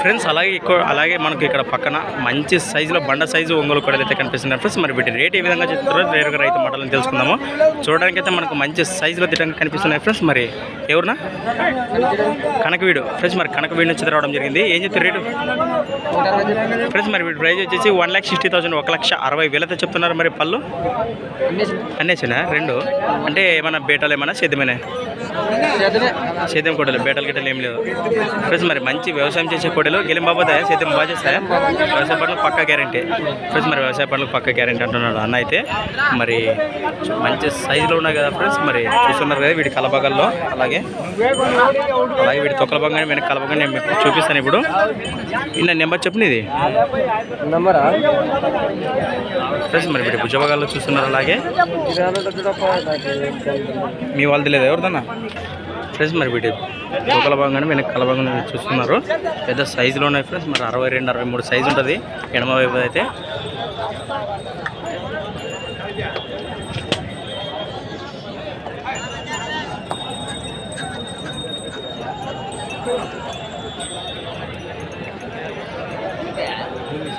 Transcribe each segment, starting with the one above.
Friends అలాగే ఎక్కువ అలాగే మనకి ఇక్కడ పక్కన మంచి సైజులో బండ సైజు ఒంగోలు కొడలు అయితే కనిపిస్తున్నాయి ఫ్రెండ్స్ మరి వీటి రేట్ ఏ విధంగా చెప్తారో నేరుగా రైతు మాటలను తెలుసుకుందాము. చూడడానికి అయితే మనకు మంచి సైజులో తిట్టంగా కనిపిస్తున్నాయి. ఫ్రెండ్స్ మరి ఎవరునా? కనకవీడు. ఫ్రెండ్స్ మరి కనకవీడు నుంచి రావడం జరిగింది. ఏం చెప్తారు రేటు? ఫ్రెండ్స్ మరి వీటి ప్రైస్ వచ్చేసి వన్ ల్యాక్ సిక్స్టీ థౌసండ్ ఒక లక్ష అరవై వేలతో చెప్తున్నారు మరి పళ్ళు. అన్నేసినా? రెండు. అంటే ఏమైనా బేటాలు ఏమైనా? సేద్యమేనా? సేద్యం కోడలు బేటలు గిట్టలు ఏం లేదు ఫ్రెండ్స్ మరి మంచి వ్యవసాయం చేసే కోడలు గెలిం బాబోతాయా సేద్యం బాగా చేస్తాయా వ్యవసాయ పనులు పక్క గ్యారంటీ. ఫ్రెండ్స్ మరి వ్యవసాయ పనులు పక్క గ్యారంటీ అంటున్నాడు అన్న అయితే. మరి మంచి సైజులో ఉన్నాయి కదా ఫ్రెండ్స్ మరి చూస్తున్నారు కదా వీడి కలబగల్లో అలాగే అలాగే వీడి తొక్కల బంగానే వెనక కలబగా నేను మీకు చూపిస్తాను ఇప్పుడు. ఇన్న నెంబర్ చెప్పు ఇది. నంబరా? ఫ్రెండ్స్ మరి వీడి భుజభాగాల్లో చూస్తున్నారు అలాగే. మీ వాళ్ళది లేదు ఎవరిదన్నా? ఫ్రెండ్స్ మరి వీటి తోకల భాగంగానే వెనక కల భాగంగా చూస్తున్నారు. పెద్ద సైజులో ఉన్నాయి ఫ్రెండ్స్ మరి అరవై రెండు అరవై మూడు సైజు ఉంటుంది. ఎడమ వైపు అయితే.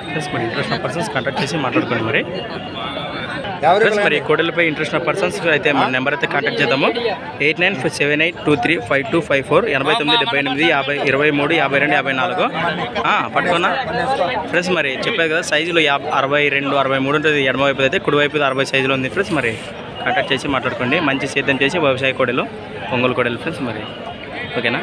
ఫ్రెండ్స్ మరి ఇంట్రెస్ట్ పర్సన్స్ కాంటాక్ట్ చేసి మాట్లాడుకోండి మరి. ఫ్రెండ్స్ మరి కోడలపై ఇంట్రెస్ట్ ఉన్న పర్సన్స్ అయితే మన నెంబర్ అయితే కాంటాక్ట్ చేద్దాము. Eight nine seven eight two three five two five four ఎనభై తొమ్మిది డెబ్బై ఎనిమిది యాభై ఇరవై మూడు యాభై రెండు యాభై నాలుగు. ఆ, పట్టుకున్నా. ఫ్రెండ్స్ మరి చెప్పారు కదా సైజులో యాభై అరవై రెండు అరవై మూడు ఉంటుంది ఎడమ వైపు అయితే కుడి వైపు అరవై సైజులో ఉంది. ఫ్రెండ్స్ మరి కాంటాక్ట్ చేసి మాట్లాడుకోండి. మంచి సేద్యం చేసి వ్యవసాయ కోడలు ఒంగోలు కోడలు. ఫ్రెండ్స్ మరి. ఓకేనా?